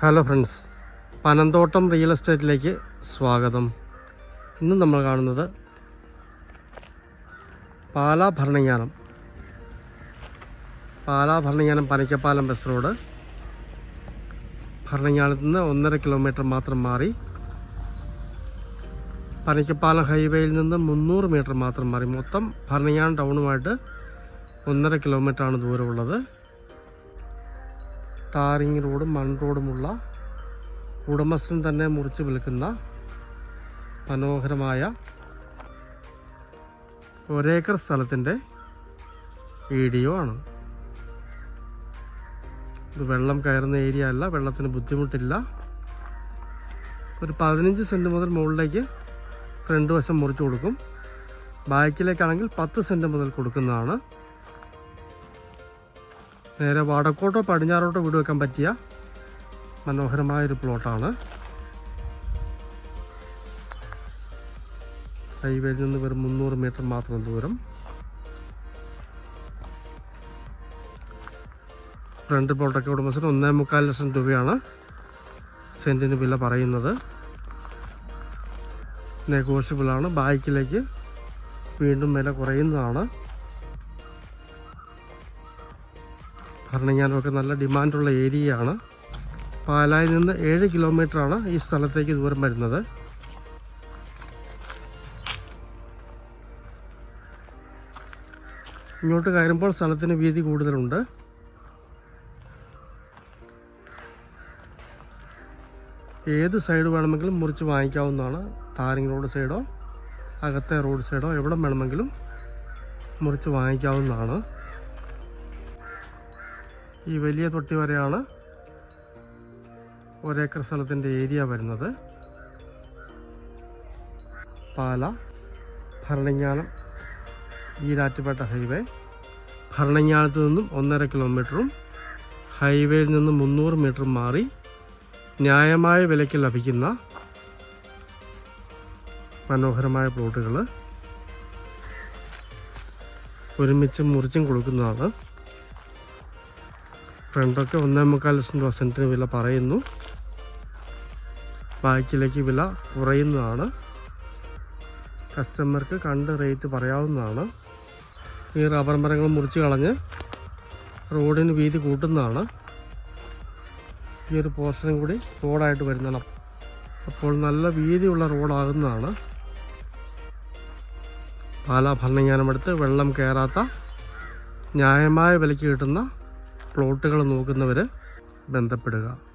Hello friends Panamthottam real എസ്റ്റേറ്റിലേക്ക് സ്വാഗതം. ഇന്ന് നമ്മൾ കാണുന്നത് പാലാ ഭരണങ്ങാനം. പാലാ ഭരണങ്ങാനം പനിക്കപ്പാലം ബസ് റോഡ് ഭരണങ്ങാനത്ത് നിന്ന് ഒന്നര കിലോമീറ്റർ മാത്രം മാറി. പനിക്കപ്പാലം ഹൈവേയിൽ നിന്ന് മുന്നൂറ് മീറ്റർ മാത്രം മാറി. മൊത്തം ഭരണങ്ങാനം ടൗണുമായിട്ട് ഒന്നര കിലോമീറ്ററാണ് ദൂരമുള്ളത്. ടാറിങ് റോഡും മൺ റോഡുമുള്ള ഉടമസ്ഥൻ തന്നെ മുറിച്ച് വിൽക്കുന്ന മനോഹരമായ ഒരേക്കർ സ്ഥലത്തിന്റെ വീഡിയോ ആണ്. ഇത് വെള്ളം കയറുന്ന ഏരിയ അല്ല വെള്ളത്തിന് ബുദ്ധിമുട്ടില്ല. ഒരു പതിനഞ്ച് സെന്റ് മുതൽ മുകളിലേക്ക് ഫ്രണ്ട് വശം മുറിച്ച് കൊടുക്കും. ബാക്കിലേക്കാണെങ്കിൽ പത്ത് സെന്റ് മുതൽ കൊടുക്കുന്നതാണ്. നേരെ വടക്കോട്ടോ പടിഞ്ഞാറോട്ടോ വീട് വെക്കാൻ പറ്റിയ മനോഹരമായൊരു പ്ലോട്ടാണ്. ഹൈവേയിൽ നിന്ന് വെറും മുന്നൂറ് മീറ്റർ മാത്രം ദൂരം. ഫ്രണ്ട് പ്ലോട്ടൊക്കെ ഉടമസ്ഥന് ഒന്നേ മുക്കാൽ ലക്ഷം രൂപയാണ് സെന്റിന് വില പറയുന്നത്. നെഗോഷ്യബിളാണ്. ബാക്കിലേക്ക് വീണ്ടും വില കുറയുന്നതാണ്. ഭരണങ്ങാനമൊക്കെ നല്ല ഡിമാൻഡുള്ള ഏരിയയാണ്. പാലായിൽ നിന്ന് ഏഴ് കിലോമീറ്ററാണ് ഈ സ്ഥലത്തേക്ക് ദൂരം വരുന്നത്. ഇങ്ങോട്ട് കയറുമ്പോൾ സ്ഥലത്തിന് വീതി കൂടുതലുണ്ട്. ഏത് സൈഡ് വേണമെങ്കിലും മുറിച്ച് വാങ്ങിക്കാവുന്നതാണ്. താരിങ് റോഡ് സൈഡോ അകത്തെ റോഡ് സൈഡോ എവിടെ വേണമെങ്കിലും മുറിച്ച് വാങ്ങിക്കാവുന്നതാണ്. ഈ വലിയ തൊട്ടി വരെയാണ് ഒരേക്കർ സ്ഥലത്തിന്റെ ഏരിയ വരുന്നത്. പാല ഭരണങ്ങാനം ഈരാറ്റുപേട്ട ഹൈവേ. ഭരണിങ്ങാനത്ത് നിന്നും ഒന്നര കിലോമീറ്ററും ഹൈവേയിൽ നിന്നും മുന്നൂറ് മീറ്റർ മാറി ന്യായമായ വിലയ്ക്ക് ലഭിക്കുന്ന മനോഹരമായ പ്ലോട്ടുകൾ ഒരുമിച്ച് മുറിച്ചും കൊടുക്കുന്നതാണ്. ഫ്രണ്ടൊക്കെ ഒന്നേ മുക്കാൽ ലക്ഷം രൂപ സെന്റിന് വില പറയുന്നു. ബാക്കിലേക്ക് വില കുറയുന്നതാണ്. കസ്റ്റമർക്ക് കണ്ട് റേറ്റ് പറയാവുന്നതാണ്. ഈ റബ്ബർ മരങ്ങൾ മുറിച്ച് കളഞ്ഞ് റോഡിന് വീതി കൂട്ടുന്നതാണ്. ഈ ഒരു പോർഷനും കൂടി റോഡായിട്ട് വരുന്നതാണ്. അപ്പോൾ നല്ല വീതിയുള്ള റോഡാകുന്നതാണ്. പാലാ ഭരണങ്ങാനമെടുത്ത് വെള്ളം കയറാത്ത ന്യായമായ വിലയ്ക്ക് കിട്ടുന്ന പ്ലോട്ടുകൾ നോക്കുന്നവർ ബന്ധപ്പെടുക.